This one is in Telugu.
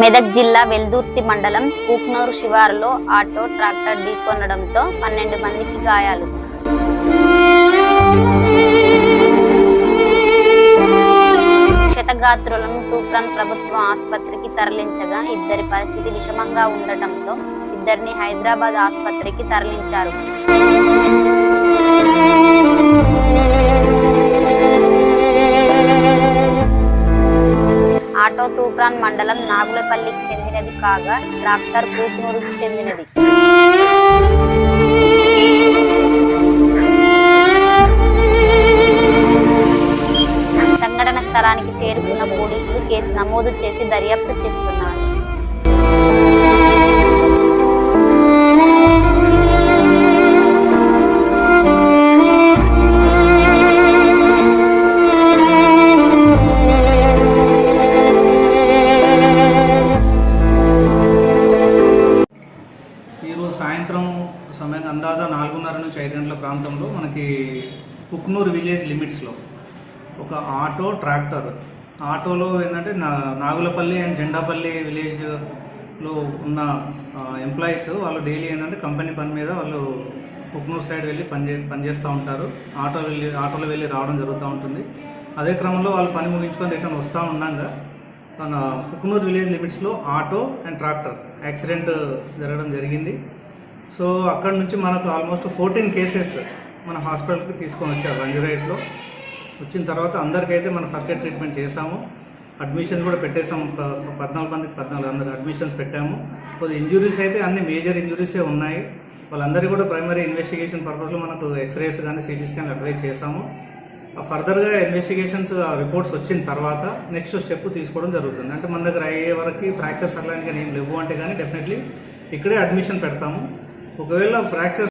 మెదక్ జిల్లా వెల్దుర్తి మండలం కూక్నూరు శివారులో ఆటో ట్రాక్టర్ ఢీకొనడంతో పన్నెండు మందికి గాయాలు. క్షతగాత్రులను తూప్రాన్ ప్రభుత్వ ఆసుపత్రికి తరలించగా ఇద్దరి పరిస్థితి విషమంగా ఉండటంతో ఇద్దరిని హైదరాబాద్ ఆసుపత్రికి తరలించారు. ఆటో తూప్రాన్ మండలం నాగులపల్లికి చెందినది కాగా ట్రాక్టర్ కూకునూరుకు చెందినది. సంఘటన స్థలానికి చేరుకున్న పోలీసులు కేసు నమోదు చేసి దర్యాప్తు చేస్తున్నారు. సాయంత్రం సమయం అందాజా నాలుగున్నర నుంచి ఐదు గంటల ప్రాంతంలో మనకి కుక్నూరు విలేజ్ లిమిట్స్లో ఒక ఆటో ట్రాక్టర్. ఆటోలో ఏంటంటే నా నాగులపల్లి అండ్ జెండాపల్లి విలేజ్లో ఉన్న ఎంప్లాయీస్ వాళ్ళు డైలీ ఏంటంటే కంపెనీ పని మీద వాళ్ళు కుక్నూరు సైడ్ వెళ్ళి పనిచే పనిచేస్తూ ఉంటారు. ఆటో వెళ్ళి ఆటోలో వెళ్ళి రావడం జరుగుతూ ఉంటుంది. అదే క్రమంలో వాళ్ళు పని ముగించుకొని రిటర్న్ వస్తూ ఉండగా మన కుకునూరు విలేజ్ లిమిట్స్లో ఆటో అండ్ ట్రాక్టర్ యాక్సిడెంట్ జరగడం జరిగింది. సో అక్కడ నుంచి మనకు ఆల్మోస్ట్ ఫోర్టీన్ కేసెస్ మన హాస్పిటల్కి తీసుకొని వచ్చారు రంజురైట్లో వచ్చిన తర్వాత అందరికైతే మనం ఫస్ట్ ఎయిడ్ ట్రీట్మెంట్ చేసాము అడ్మిషన్స్ కూడా పెట్టేసాము ప- పద్నాలుగు మందికి పద్నాలుగు అందరికి అడ్మిషన్స్ పెట్టాము. కొద్ది ఇంజురీస్ అయితే అన్ని మేజర్ ఇంజురీసే ఉన్నాయి. వాళ్ళందరికీ కూడా ప్రైమరీ ఇన్వెస్టిగేషన్ పర్పస్లో మనకు ఎక్స్రేస్ కానీ సిటీ స్కాన్ అడ్వైజ్ చేసాము ఫర్దర్గా ఇన్వెస్టిగేషన్స్ రిపోర్ట్స్ వచ్చిన తర్వాత నెక్స్ట్ స్టెప్ తీసుకోవడం జరుగుతుంది. అంటే మన దగ్గర అయ్యే వరకు ఫ్రాక్చర్స్ అట్లాంటివి ఏం లేవు అంటే కానీ డెఫినెట్లీ ఇక్కడే అడ్మిషన్ పెడతాము. ఒకవేళ ఫ్రాక్చర్స్